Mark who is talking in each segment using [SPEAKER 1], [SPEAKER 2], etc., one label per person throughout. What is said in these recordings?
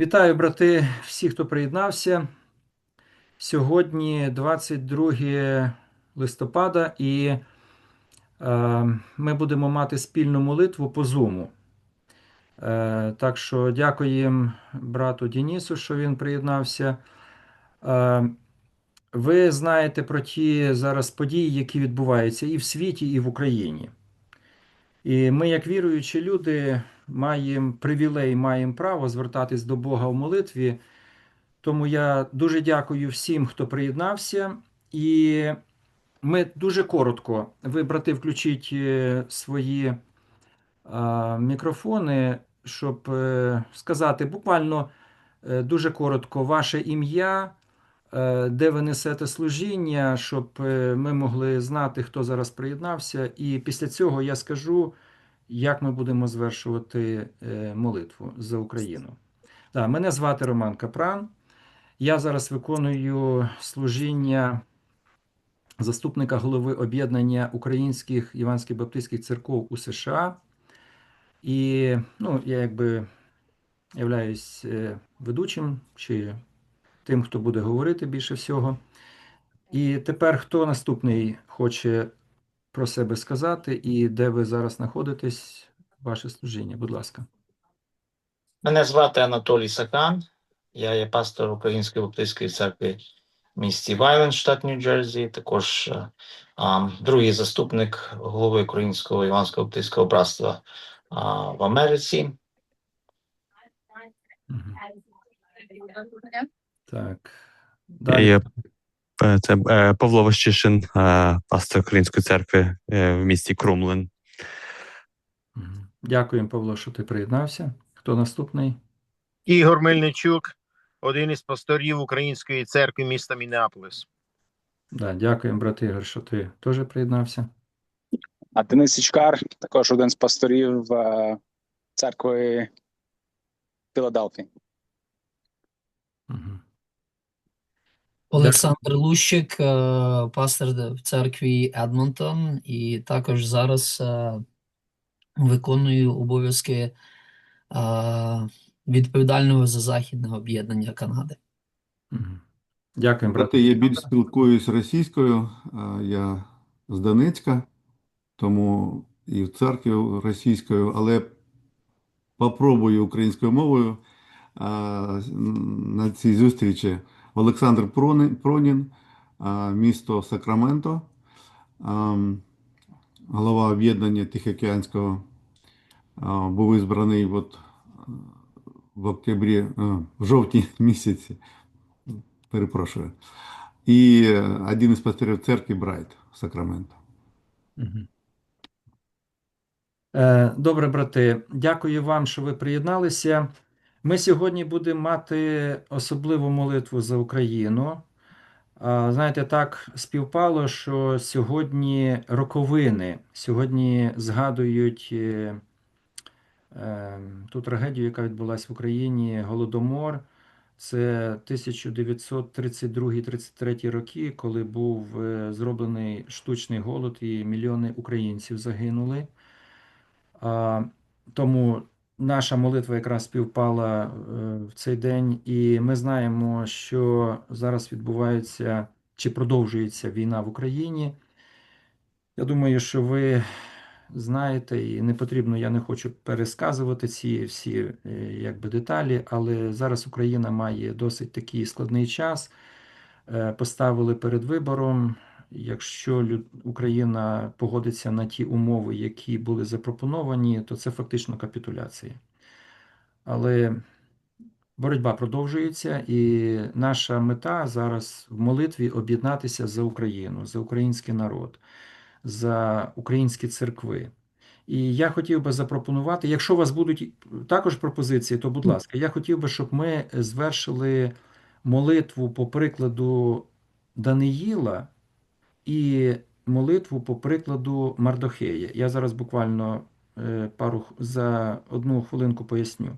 [SPEAKER 1] Вітаю, брати, всі, хто приєднався. Сьогодні 22 листопада, і е, ми будемо мати спільну молитву по Зуму. Е, так що дякуємо брату Денису, що він приєднався. Е, ви знаєте про ті зараз події, які відбуваються і в світі, і в Україні. І ми, як віруючі люди, маємо привілей, маємо право звертатись до Бога в молитві. Тому я дуже дякую всім, хто приєднався. І ми дуже коротко. Ви, брати, включіть е, свої а, мікрофони, щоб е, сказати буквально е, дуже коротко ваше ім'я, е, де ви несете служіння, щоб е, ми могли знати, хто зараз приєднався. І після цього я скажу, як ми будемо звершувати е, молитву за Україну. Да, мене звати Роман Капран. Я зараз виконую служіння заступника голови об'єднання українських іванських баптистських церков у США. І ну, я якби являюсь е, ведучим чи тим, хто буде говорити більше всього. І тепер хто наступний хоче про себе сказати і де ви зараз знаходитесь, ваше служіння, будь ласка.
[SPEAKER 2] Мене звати Анатолій Сакан. Я є пастор Української Баптистської церкви в місті Вайленд, штат Нью-Джерсі. Також е, а, другий заступник голови Українського Іванського Баптистського братства а, в Америці.
[SPEAKER 1] Так.
[SPEAKER 3] Я
[SPEAKER 1] Далі.
[SPEAKER 3] є е, це е, Павло Ващишин, е, пастор Української церкви е, в місті Крумлин.
[SPEAKER 1] Дякуємо, Павло, що ти приєднався. Хто наступний?
[SPEAKER 4] Ігор Мельничук, один із пасторів Української церкви міста Мінеаполис.
[SPEAKER 1] Да, дякуємо, брат Ігор, що ти теж приєднався.
[SPEAKER 5] А Денис Січкар, також один з пасторів е, церкви Філадельфії.
[SPEAKER 1] Мгм.
[SPEAKER 6] Олександр Лущик, е, пастор в церкві Едмонтон, і також зараз е, виконую обов'язки е, відповідального за західне об'єднання Канади.
[SPEAKER 1] Мгм. Дякуємо, брат.
[SPEAKER 7] Я більш спілкуюсь російською, я з Донецька, тому і в церкві російською, але попробую українською мовою на цій зустрічі. Олександр Пронін, місто Сакраменто, голова об'єднання Тихоокеанського, був ізбраний от в октябрі, в жовтні місяці. Перепрошую. І один із пасторів церкви Брайт Сакраменто.
[SPEAKER 1] Е, Добре, брати, дякую вам, що ви приєдналися. Ми сьогодні будемо мати особливу молитву за Україну. Знаєте, так співпало, що сьогодні роковини, сьогодні згадують е, е, ту трагедію, яка відбулася в Україні, Голодомор. Це 1932-33 роки, коли був е, зроблений штучний голод, і мільйони українців загинули. Тому наша молитва якраз співпала е, в цей день, і ми знаємо, що зараз відбувається чи продовжується війна в Україні. Я думаю, що ви знаєте, і не потрібно, я не хочу пересказувати ці всі е, якби, деталі, але зараз Україна має досить такий складний час. Е, Поставили перед вибором. Якщо Україна погодиться на ті умови, які були запропоновані, то це фактично капітуляція. Але боротьба продовжується, і наша мета зараз в молитві об'єднатися за Україну, за український народ, за українські церкви. І я хотів би запропонувати, якщо у вас будуть також пропозиції, то будь ласка, я хотів би, щоб ми звершили молитву по прикладу Даниїла і молитву по прикладу Мардохея. Я зараз буквально е, пару за одну хвилинку поясню.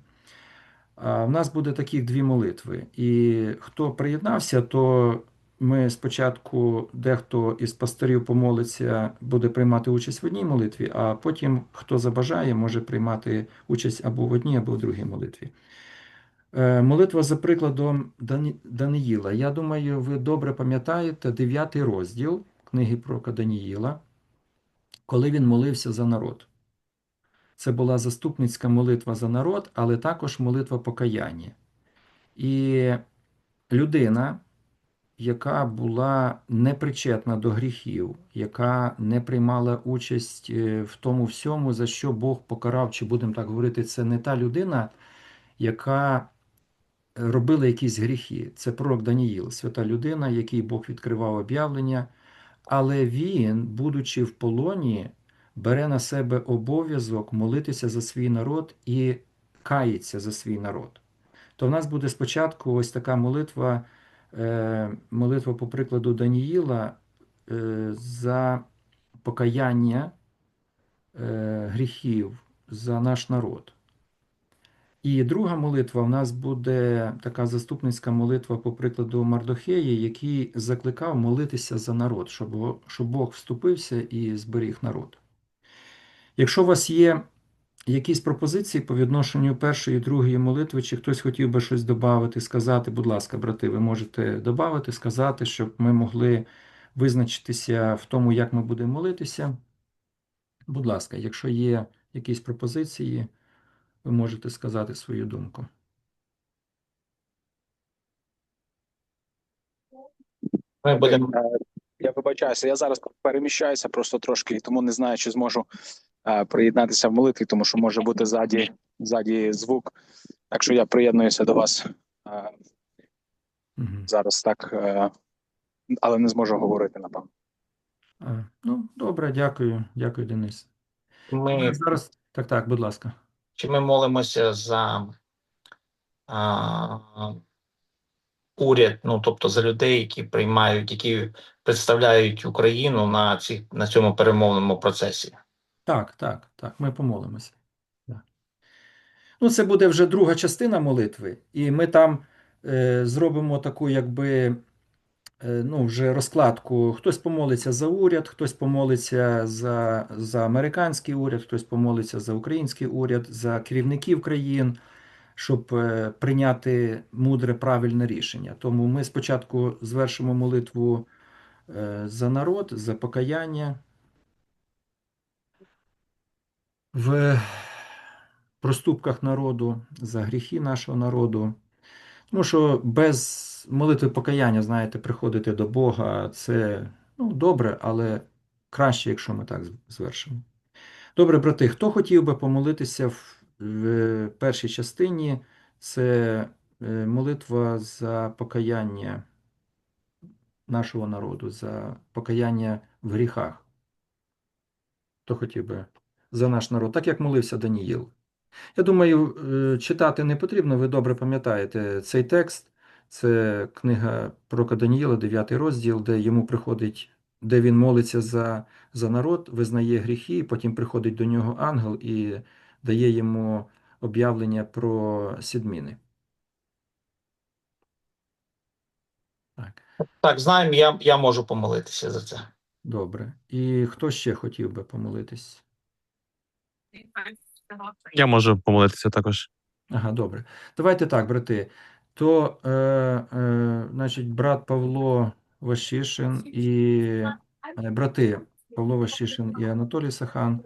[SPEAKER 1] В нас буде таких дві молитви. І хто приєднався, то ми спочатку дехто із пасторів помолиться, буде приймати участь в одній молитві, а потім, хто забажає, може приймати участь або в одній, або в другій молитві. Е, Молитва за прикладом Даниїла. Я думаю, ви добре пам'ятаєте дев'ятий розділ книги пророка Даниїла, коли він молився за народ. Це була заступницька молитва за народ, але також молитва покаяння. І людина, яка була непричетна до гріхів, яка не приймала участь е, в тому всьому, за що Бог покарав, чи будемо так говорити, це не та людина, яка робила якісь гріхи. Це пророк Даніїл, свята людина, який Бог відкривав об'явлення, але він, будучи в полоні, бере на себе обов'язок молитися за свій народ і кається за свій народ. То в нас буде спочатку ось така молитва, е, молитва по прикладу Даніїла е, за покаяння е, гріхів за наш народ. І друга молитва в нас буде така заступницька молитва по прикладу Мардохея, який закликав молитися за народ, щоб, щоб Бог вступився і зберіг народ. Якщо у вас є якісь пропозиції по відношенню першої і другої молитви, чи хтось хотів би щось додати, сказати, будь ласка, брати, ви можете додати, сказати, щоб ми могли визначитися в тому, як ми будемо молитися. Будь ласка, якщо є якісь пропозиції, ви можете сказати свою думку.
[SPEAKER 2] Ми будемо
[SPEAKER 5] Е, Я вибачаюся, я зараз переміщаюся просто трошки, тому не знаю, чи зможу е, приєднатися в молитві, тому що може бути ззаді, ззаді звук. Так що я приєднуюся до вас е, зараз так, е, але не зможу говорити, напевно.
[SPEAKER 1] Ну, добре, дякую, дякую, Денис.
[SPEAKER 2] ми
[SPEAKER 1] Зараз так, так, будь ласка.
[SPEAKER 2] Чи ми молимося за а, уряд, ну тобто за людей, які приймають, які представляють Україну на ці, на цьому перемовному процесі?
[SPEAKER 1] Так, так, так, ми помолимося. Ну, це буде вже друга частина молитви, і ми там е, зробимо таку, якби, ну, вже розкладку. Хтось помолиться за уряд, хтось помолиться за, за американський уряд, хтось помолиться за український уряд, за керівників країн, щоб е, прийняти мудре, правильне рішення. Тому ми спочатку звершимо молитву е, за народ, за покаяння. в проступках народу, за гріхи нашого народу. Тому що без молитви покаяння, знаєте, приходити до Бога це ну, добре, але краще, якщо ми так звершимо. Добре, брати, хто хотів би помолитися в, в першій частині? Це е, молитва за покаяння нашого народу, за покаяння в гріхах. Хто хотів би за наш народ, так як молився Даніїл. Я думаю, е, читати не потрібно, ви добре пам'ятаєте цей текст. Це книга пророка Даніїла, 9 розділ, де йому приходить, де він молиться за, за народ, визнає гріхи, потім приходить до нього ангел і дає йому об'явлення про сідміни. Так,
[SPEAKER 2] Так, знаємо, я, я можу помолитися за це.
[SPEAKER 1] добре. І хто ще хотів би помолитись?
[SPEAKER 3] Я можу помолитися також.
[SPEAKER 1] Ага, добре. Давайте так, брати. То, е, е, значить, брат Павло Вашишин і е, брати Павло Вашишин і Анатолій Сахан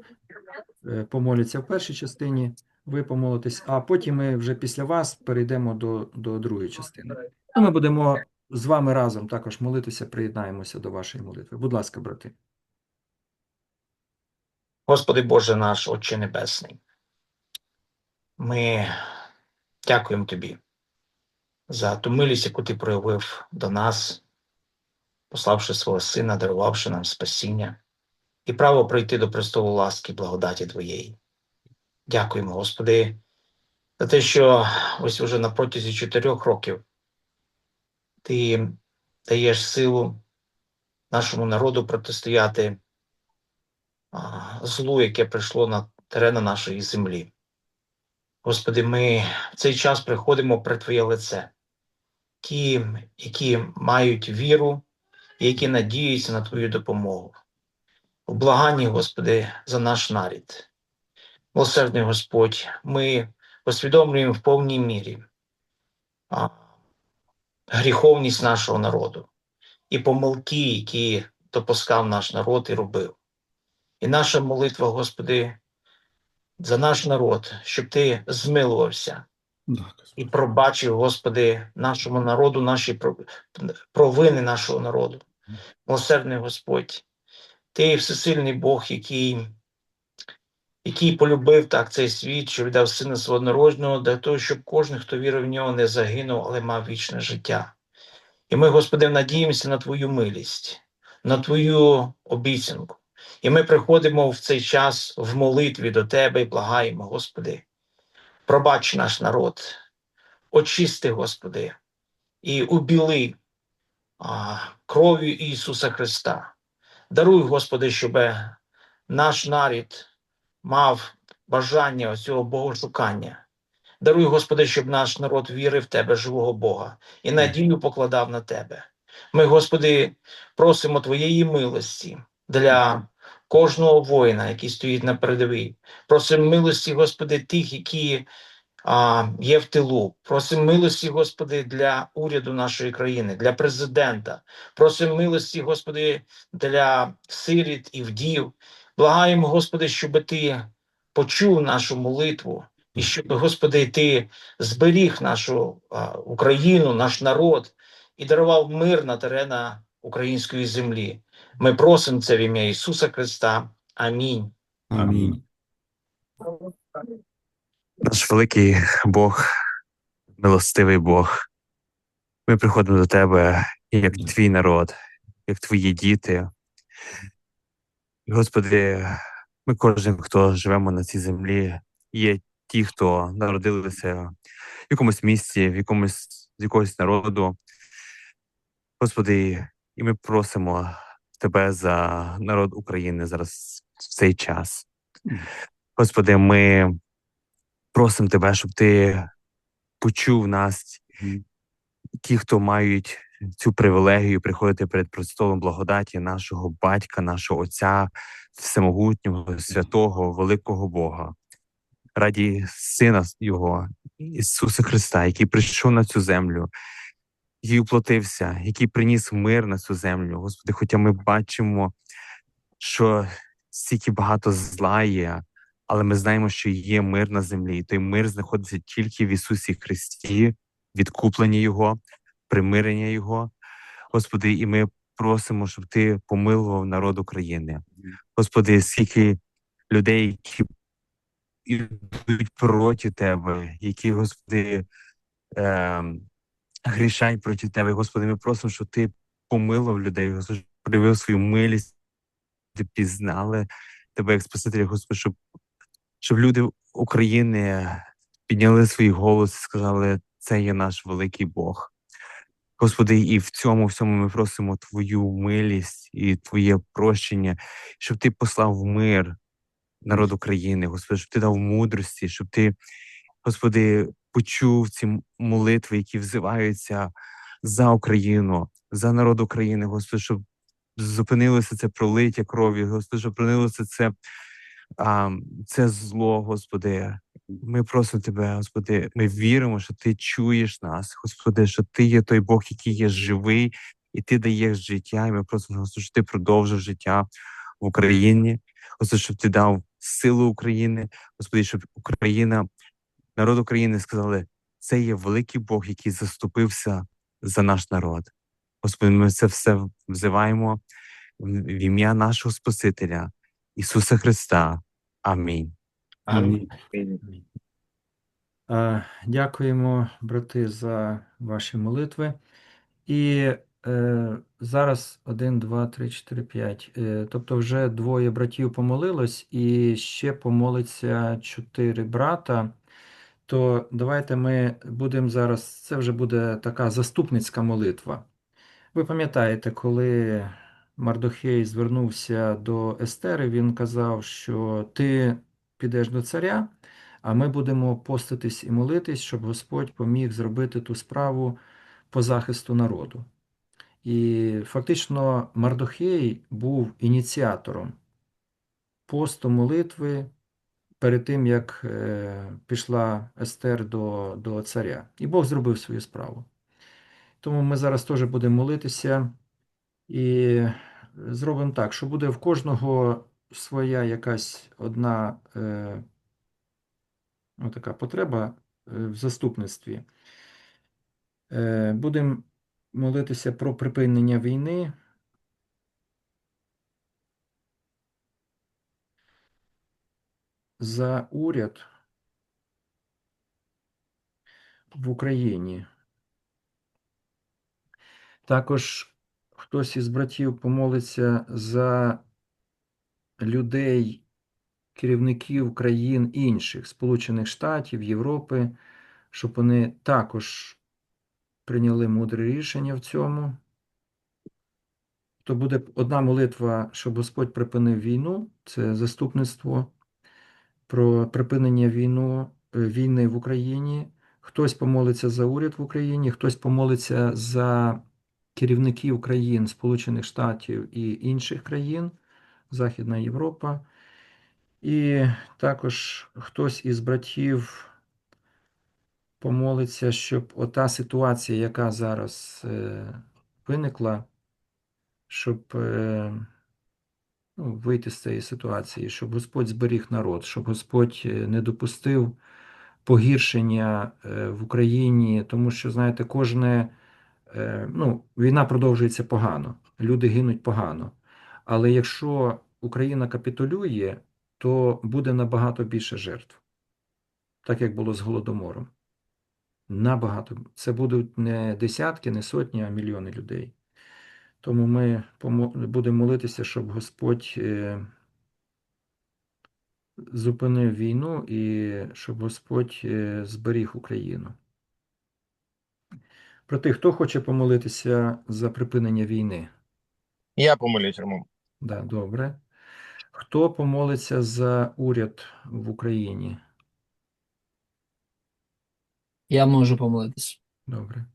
[SPEAKER 1] е, помоляться в першій частині, ви помолитесь, а потім ми вже після вас перейдемо до, до другої частини. Ми будемо з вами разом також молитися, приєднаємося до вашої молитви. Будь ласка, брати.
[SPEAKER 2] Господи Боже наш, Отче Небесний, ми дякуємо Тобі за ту милість, яку Ти проявив до нас, пославши свого Сина, дарувавши нам спасіння і право прийти до престолу ласки благодаті Твоєї. Дякуємо, Господи, за те, що ось уже на протязі чотирьох років Ти даєш силу нашому народу протистояти злу, яке прийшло на терени нашої землі. Господи, ми в цей час приходимо при Твоє лице, ті, які мають віру які надіються на Твою допомогу. У благанні, Господи, за наш нарід. Милосердний Господь, ми усвідомлюємо в повній мірі, а, гріховність нашого народу і помилки, які допускав наш народ і робив. І наша молитва, Господи, за наш народ, щоб Ти змилувався і пробачив, Господи, нашому народу, наші провини нашого народу. Милосердний Господь, Ти всесильний Бог, який, який полюбив так цей світ, що віддав сина свого народного, для того, щоб кожен, хто вірив в нього, не загинув, але мав вічне життя. І ми, Господи, надіємося на Твою милість, на Твою обіцянку. І ми приходимо в цей час в молитві до Тебе і благаємо, Господи, пробач наш народ, очисти, Господи, і убіли а, кров'ю Ісуса Христа. Даруй, Господи, щоб наш нарід мав бажання цього богошукання. Даруй, Господи, щоб наш народ вірив в Тебе, живого Бога, і надію покладав на Тебе. Ми, Господи, просимо Твоєї милості для кожного воїна, який стоїть на передовій. Просимо милості, Господи, тих, які а, є в тилу. Просимо милості, Господи, для уряду нашої країни, для президента. Просимо милості, Господи, для сиріт і вдів. Благаємо, Господи, щоб Ти почув нашу молитву, і щоб, Господи, Ти зберіг нашу а, Україну, наш народ і дарував мир на теренах української землі. Ми просимо це в ім'я Ісуса Христа. Амінь.
[SPEAKER 7] Амінь.
[SPEAKER 3] Наш великий Бог, милостивий Бог. Ми приходимо до Тебе як твій народ, як твої діти. Господи, ми кожен, хто живемо на цій землі, є ті, хто народилися в якомусь місці, в якомусь з якогось народу. Господи, і ми просимо Тебе за народ України зараз в цей час. Господи, ми просимо Тебе, щоб Ти почув нас, ті, хто мають цю привілегію приходити перед престолом благодаті нашого батька, нашого Отця, всемогутнього, святого, великого Бога, раді Сина Його, Ісуса Христа, який прийшов на цю землю, який уплотився, який приніс мир на цю землю. Господи, хоча ми бачимо, що стільки багато зла є, але ми знаємо, що є мир на землі, і той мир знаходиться тільки в Ісусі Христі, відкуплення Його, примирення Його. Господи, і ми просимо, щоб Ти помилував народ України. Господи, скільки людей, які йдуть проти Тебе, які, Господи, ем, грішать проти Тебе. Господи, ми просимо, щоб Ти помилував людей, Господи, проявив свою милість, ти пізнали Тебе як Спасителя, Господи, щоб, щоб люди України підняли свій голос і сказали, це є наш великий Бог. Господи, і в цьому всьому ми просимо Твою милість і Твоє прощення, щоб Ти послав мир народ України, Господи, щоб Ти дав мудрості, щоб Ти, Господи, почув ці молитви, які взиваються за Україну, за народ України, Господи, щоб зупинилося це пролиття крові, Господи, щоб пролилося це, а, це зло, Господи. Ми просимо Тебе, Господи, ми віримо, що Ти чуєш нас, Господи, що Ти є той Бог, який є живий, і Ти даєш життя. І ми просимо, Господи, щоб Ти продовжив життя в Україні, Господи, щоб Ти дав силу України, Господи, щоб Україна, народ України сказали, це є великий Бог, який заступився за наш народ. Господи, ми це все взиваємо в ім'я нашого Спасителя, Ісуса Христа. Амінь.
[SPEAKER 2] Амінь.
[SPEAKER 1] Е, Дякуємо, брати, за ваші молитви. І е, зараз один, два, три, чотири, п'ять. Е, тобто, вже двоє братів помолилось, і ще помолиться чотири брата. То давайте ми будемо зараз. Це вже буде така заступницька молитва. Ви пам'ятаєте, коли Мардохей звернувся до Естери, він казав, що ти підеш до царя, а ми будемо поститись і молитись, щоб Господь поміг зробити ту справу по захисту народу. І фактично Мардохей був ініціатором посту молитви перед тим, як е, пішла Естер до, до царя. І Бог зробив свою справу. Тому ми зараз теж будемо молитися і зробимо так, що буде в кожного своя якась одна е, ну, така потреба е, в заступництві. Е, будемо молитися про припинення війни. За уряд в Україні. Також хтось із братів помолиться за людей, керівників країн інших, Сполучених Штатів, Європи, щоб вони також прийняли мудре рішення в цьому. То буде одна молитва, щоб Господь припинив війну, це заступництво про припинення війну, е, війни в Україні. Хтось помолиться за уряд в Україні, хтось помолиться за керівників країн Сполучених Штатів і інших країн, Західна Європа. І також хтось із братів помолиться, щоб ота ситуація, яка зараз е, виникла, щоб е, ну, вийти з цієї ситуації, щоб Господь зберіг народ, щоб Господь е, не допустив погіршення е, в Україні, тому що, знаєте, кожне, е, ну, війна продовжується погано, люди гинуть погано. Але якщо Україна капітулює, то буде набагато більше жертв, так як було з Голодомором. Набагато. Це будуть не десятки, не сотні, а мільйони людей. Тому ми будемо молитися, щоб Господь е, зупинив війну і щоб Господь е, зберіг Україну. Про тих, хто хоче помолитися за припинення війни?
[SPEAKER 4] Я помилюсь, Роман.
[SPEAKER 1] Да, добре. Хто помолиться за уряд в Україні?
[SPEAKER 6] Я можу помолитися.
[SPEAKER 1] Добре.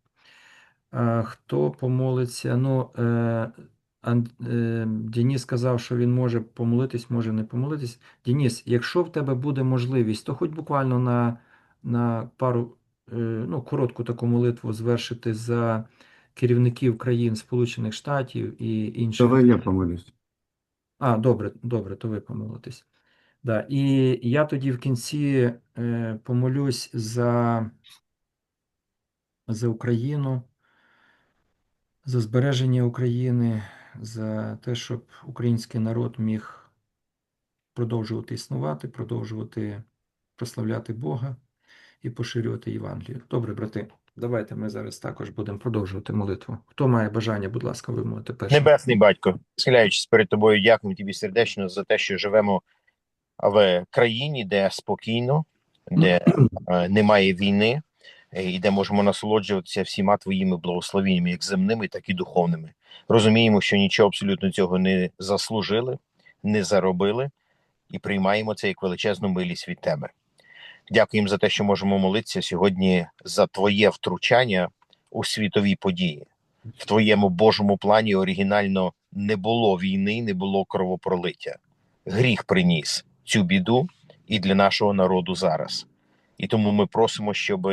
[SPEAKER 1] Хто помолиться? Ну, е, е, Денис сказав, що він може помолитись, може не помолитись. Денис, якщо в тебе буде можливість, то хоч буквально на, на пару, е, ну, коротку таку молитву звершити за керівників країн Сполучених Штатів і інших.
[SPEAKER 7] Давай я помилюсь.
[SPEAKER 1] А, добре, добре, то ви помолитесь. Да. І я тоді в кінці помолюсь за, за Україну, за збереження України, за те, щоб український народ міг продовжувати існувати, продовжувати прославляти Бога і поширювати Євангелію. Добре, брати, давайте ми зараз також будемо продовжувати молитву. Хто має бажання, будь ласка, ви можете.
[SPEAKER 4] Небесний батько, схиляючись перед тобою, дякую тобі сердечно за те, що живемо в країні, де спокійно, де е, немає війни, і де можемо насолоджуватися всіма твоїми благословеннями, як земними, так і духовними. Розуміємо, що нічого абсолютно цього не заслужили, не заробили, і приймаємо це як величезну милість від тебе. Дякуємо за те, що можемо молитися сьогодні за твоє втручання у світові події в твоєму Божому плані оригінально не було війни, не було кровопролиття. Гріх приніс цю біду і для нашого народу зараз. І тому ми просимо, щоб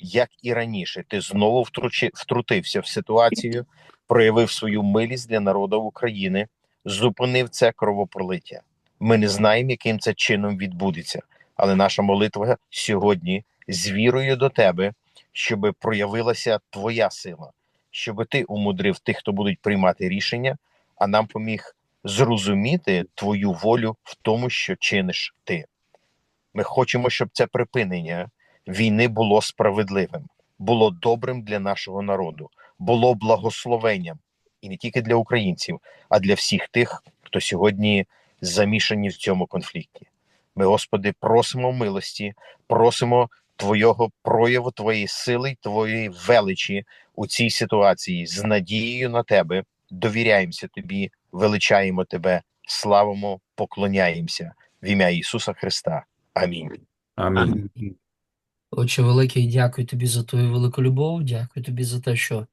[SPEAKER 4] як і раніше, ти знову втручи, втрутився в ситуацію, проявив свою милість для народу України, зупинив це кровопролиття. Ми не знаємо, яким це чином відбудеться, але наша молитва сьогодні з вірою до тебе, щоб проявилася твоя сила щоб ти умудрив тих, хто будуть приймати рішення, а нам поміг зрозуміти твою волю в тому, що чиниш ти. Ми хочемо, щоб це припинення війни було справедливим, було добрим для нашого народу, було благословенням і не тільки для українців, а для всіх тих, хто сьогодні замішані в цьому конфлікті. Ми, Господи, просимо милості, просимо Твого прояву, Твоєї сили, Твоєї величі у цій ситуації з надією на тебе, довіряємося тобі, величаємо тебе, славимо, поклоняємося в ім'я Ісуса Христа. Амінь.
[SPEAKER 1] Амінь.
[SPEAKER 6] Отче великий, дякую тобі за твою велику любов. Дякую тобі за те, що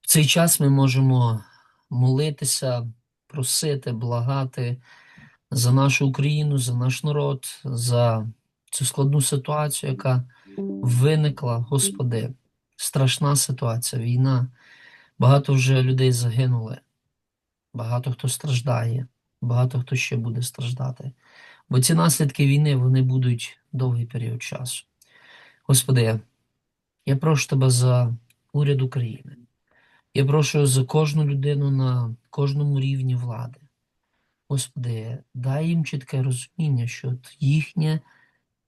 [SPEAKER 6] в цей час ми можемо молитися, просити, благати за нашу Україну, за наш народ, за цю складну ситуацію, яка виникла, Господи, страшна ситуація, війна. Багато вже людей загинули, багато хто страждає, багато хто ще буде страждати. Бо ці наслідки війни вони будуть довгий період часу. Господи, я прошу Тебе за уряд України. Я прошу за кожну людину на кожному рівні влади. Господи, дай їм чітке розуміння, що їхнє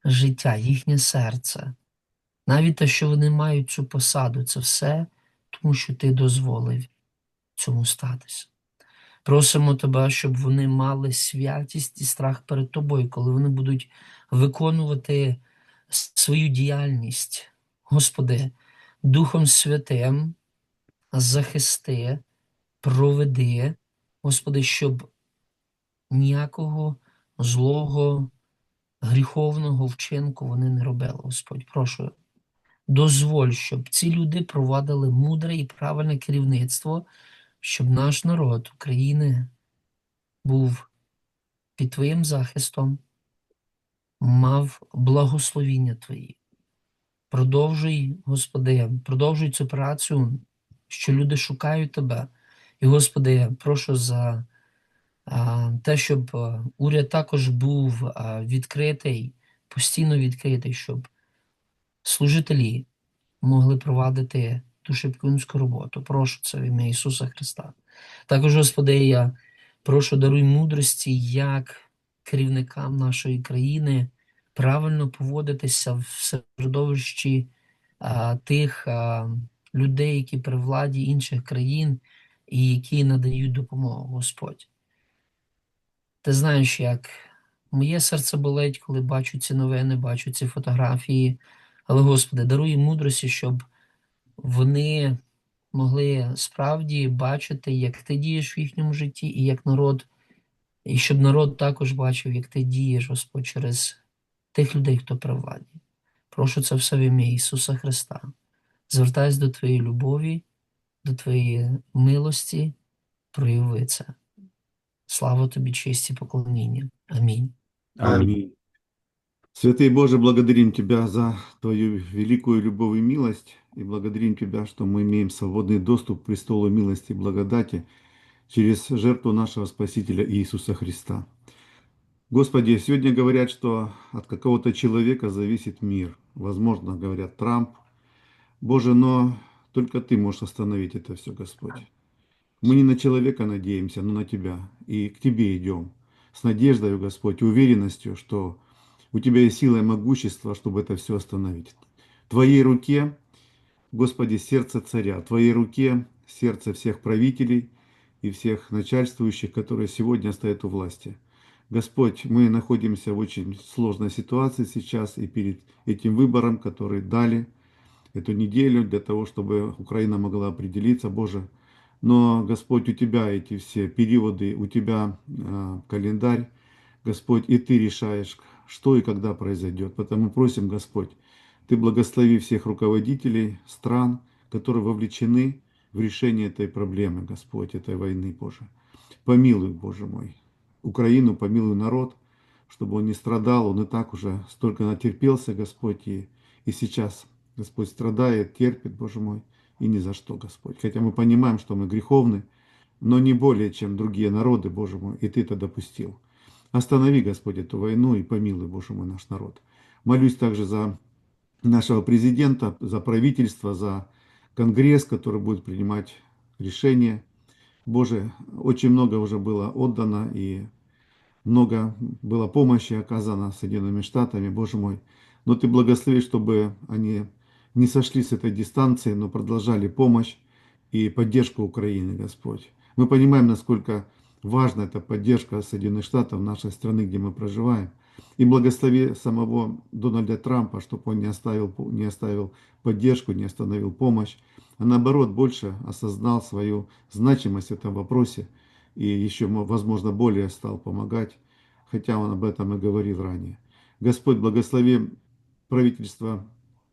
[SPEAKER 6] життя, їхнє серце, навіть те, що вони мають цю посаду, це все, тому що Ти дозволив цьому статися. Просимо Тебе, щоб вони мали святість і страх перед Тобою, коли вони будуть виконувати свою діяльність. Господи, Духом Святим захисти, проведи, Господи, щоб ніякого злого, гріховного вчинку вони не робили, Господь. Прошу, дозволь, щоб ці люди провадили мудре і правильне керівництво, щоб наш народ України був під Твоїм захистом, мав благословіння Твої. Продовжуй, Господи, продовжуй цю працю, що люди шукають Тебе. І, Господи, я прошу за а, те, щоб уряд також був а, відкритий, постійно відкритий, щоб служителі могли провадити ту шипкунську роботу. Прошу це в ім'я Ісуса Христа. Також, Господи, я прошу даруй мудрості, як керівникам нашої країни правильно поводитися в середовищі а, тих а, людей, які при владі інших країн і які надають допомогу, Господь. Ти знаєш, як моє серце болить, коли бачу ці новини, бачу ці фотографії. Але, Господи, даруй мудрості, щоб вони могли справді бачити, як ти дієш в їхньому житті, і як народ, і щоб народ також бачив, як ти дієш, Господь, через тих людей, хто при владі. Прошу це все в ім'я Ісуса Христа. Звертаюсь до Твоєї любові, до Твоєї милості, прояви це. Слава тобі, честь і поклоніння. Амінь.
[SPEAKER 7] Аминь. Святый Боже, благодарим Тебя за Твою великую любовь и милость, и благодарим Тебя, что мы имеем свободный доступ к престолу милости и благодати через жертву нашего Спасителя Иисуса Христа. Господи, сегодня говорят, что от какого-то человека зависит мир. Возможно, говорят Трамп. Боже, но только Ты можешь остановить это все, Господь. Мы не на человека надеемся, но на Тебя. И к Тебе идем. С надеждой, Господь, и уверенностью, что у Тебя есть сила и могущество, чтобы это все остановить. В Твоей руке, Господи, сердце царя. В Твоей руке сердце всех правителей и всех начальствующих, которые сегодня стоят у власти. Господь, мы находимся в очень сложной ситуации сейчас и перед этим выбором, который дали эту неделю для того, чтобы Украина могла определиться, Боже. Но, Господь, у Тебя эти все периоды, у Тебя э, календарь, Господь, и Ты решаешь, что и когда произойдет. Поэтому просим, Господь, Ты благослови всех руководителей стран, которые вовлечены в решение этой проблемы, Господь, этой войны, Боже. Помилуй, Боже мой, Украину, помилуй народ, чтобы он не страдал, он и так уже столько натерпелся, Господь, и, и сейчас, Господь, страдает, терпит, Боже мой, и ни за что, Господь. Хотя мы понимаем, что мы греховны, но не более, чем другие народы, Боже мой, и Ты это допустил. Останови, Господь, эту войну и помилуй, Боже мой, наш народ. Молюсь также за нашего президента, за правительство, за Конгресс, который будет принимать решения. Боже, очень много уже было отдано и много было помощи оказано Соединенными Штатами, Боже мой. Но Ты благослови, чтобы они не сошли с этой дистанции, но продолжали помощь и поддержку Украины, Господь. Мы понимаем, насколько важна эта поддержка Соединенных Штатов, нашей страны, где мы проживаем. И благослови самого Дональда Трампа, чтобы он не оставил, не оставил поддержку, не остановил помощь, а наоборот больше осознал свою значимость в этом вопросе и еще, возможно, более стал помогать, хотя он об этом и говорил ранее. Господь, благослови правительство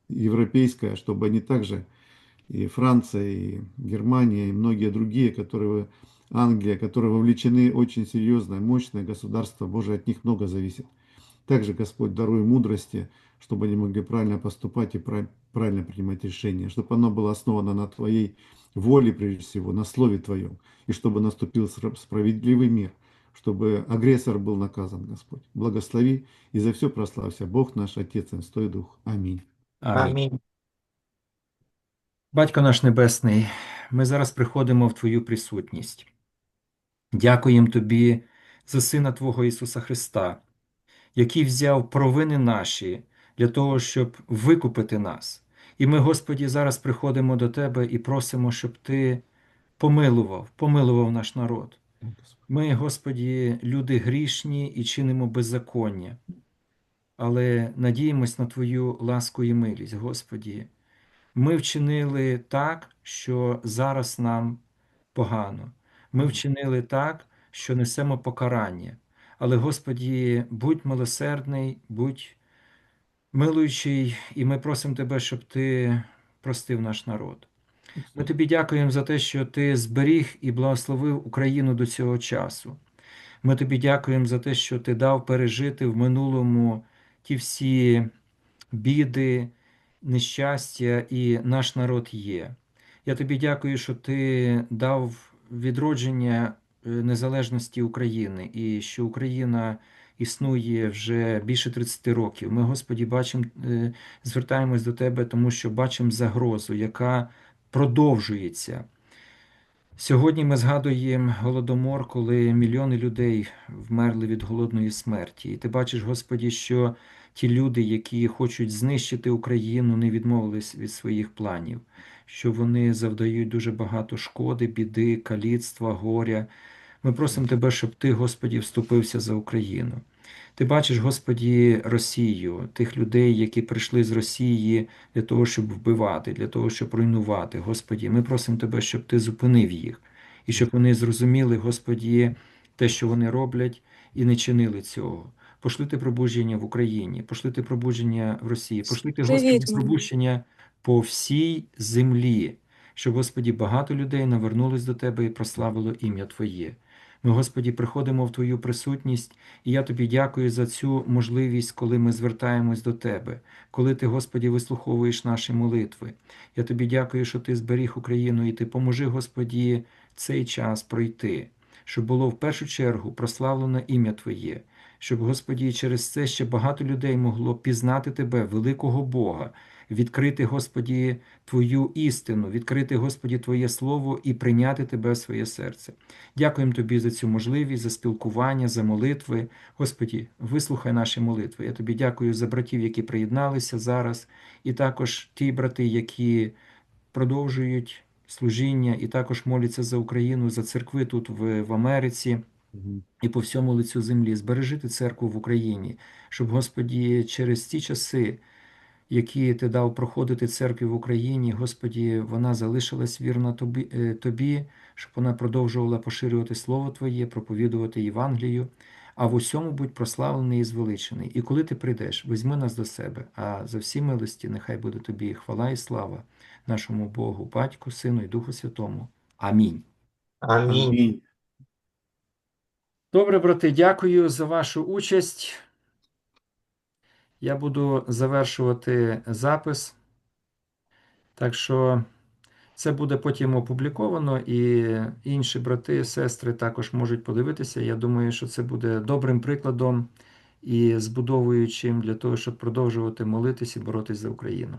[SPEAKER 7] европейское, чтобы они также, и Франция, и Германия, и многие другие, которые Англия, которые вовлечены очень серьезное, мощное государство, Боже, от них много зависит. Также, Господь, даруй мудрости, чтобы они могли правильно поступать и прав- правильно принимать решения, чтобы оно было основано на Твоей воле, прежде всего, на Слове Твоем, и чтобы наступил сра- справедливый мир, чтобы агрессор был наказан, Господь. Благослови и за все прославься, Бог наш, Отец и Святой Дух. Аминь.
[SPEAKER 1] Амінь.
[SPEAKER 2] Амінь.
[SPEAKER 1] Батько наш Небесний, ми зараз приходимо в Твою присутність. Дякуємо Тобі за Сина Твого Ісуса Христа, Який взяв провини наші для того, щоб викупити нас. І ми, Господі, зараз приходимо до Тебе і просимо, щоб Ти помилував, помилував наш народ. Ми, Господі, люди грішні і чинимо беззаконня, але надіємось на Твою ласку і милість, Господі. Ми вчинили так, що зараз нам погано. Ми вчинили так, що несемо покарання. Але, Господі, будь милосердний, будь милуючий, і ми просимо Тебе, щоб Ти простив наш народ. Ми тобі дякуємо за те, що ти зберіг і благословив Україну до цього часу. Ми тобі дякуємо за те, що ти дав пережити в минулому ті всі біди, нещастя, і наш народ є. Я тобі дякую, що ти дав відродження незалежності України і що Україна існує вже більше 30 років. Ми, Господі, бачимо, е, звертаємось до тебе, тому що бачимо загрозу, яка продовжується. Сьогодні ми згадуємо голодомор, коли мільйони людей вмерли від голодної смерті. І ти бачиш, Господі, що ті люди, які хочуть знищити Україну, не відмовились від своїх планів, що вони завдають дуже багато шкоди, біди, каліцтва, горя. Ми просимо Тебе, щоб Ти, Господі, вступився за Україну. Ти бачиш, Господі, Росію, тих людей, які прийшли з Росії для того, щоб вбивати, для того, щоб руйнувати. Господі, ми просимо Тебе, щоб Ти зупинив їх, і щоб вони зрозуміли, Господі, те, що вони роблять, і не чинили цього. Пошлити пробудження в Україні, пошлити пробудження в Росії, пошлити, Господі, пробудження по всій землі, щоб, Господі, багато людей навернулись до Тебе і прославило ім'я Твоє. Ми, Господі, приходимо в Твою присутність, і я Тобі дякую за цю можливість, коли ми звертаємось до Тебе, коли Ти, Господі, вислуховуєш наші молитви. Я Тобі дякую, що Ти зберіг Україну, і Ти поможи, Господі, цей час пройти, щоб було в першу чергу прославлено ім'я Твоє, щоб, Господі, через це ще багато людей могло пізнати Тебе, великого Бога, відкрити, Господі, Твою істину, відкрити, Господі, Твоє Слово і прийняти Тебе в своє серце. Дякуємо Тобі за цю можливість, за спілкування, за молитви. Господі, вислухай наші молитви. Я тобі дякую за братів, які приєдналися зараз, і також ті брати, які продовжують служіння, і також моляться за Україну, за церкви тут в, в Америці і по всьому лицю землі. Збережити церкву в Україні, щоб, Господі, через ті часи, які ти дав проходити церкві в Україні, Господі, вона залишилась вірна тобі, е, тобі, щоб вона продовжувала поширювати Слово Твоє, проповідувати Євангелію, а в усьому будь прославлений і звеличений. І коли ти прийдеш, візьми нас до себе, а за всі милості нехай буде тобі хвала і слава нашому Богу, Батьку, Сину і Духу Святому. Амінь.
[SPEAKER 2] Амінь.
[SPEAKER 1] Добре, брати, дякую за вашу участь. Я буду завершувати запис. Так що це буде потім опубліковано, і інші брати, сестри також можуть подивитися. Я думаю, що це буде добрим прикладом і збудовуючим для того, щоб продовжувати молитись і боротись за Україну.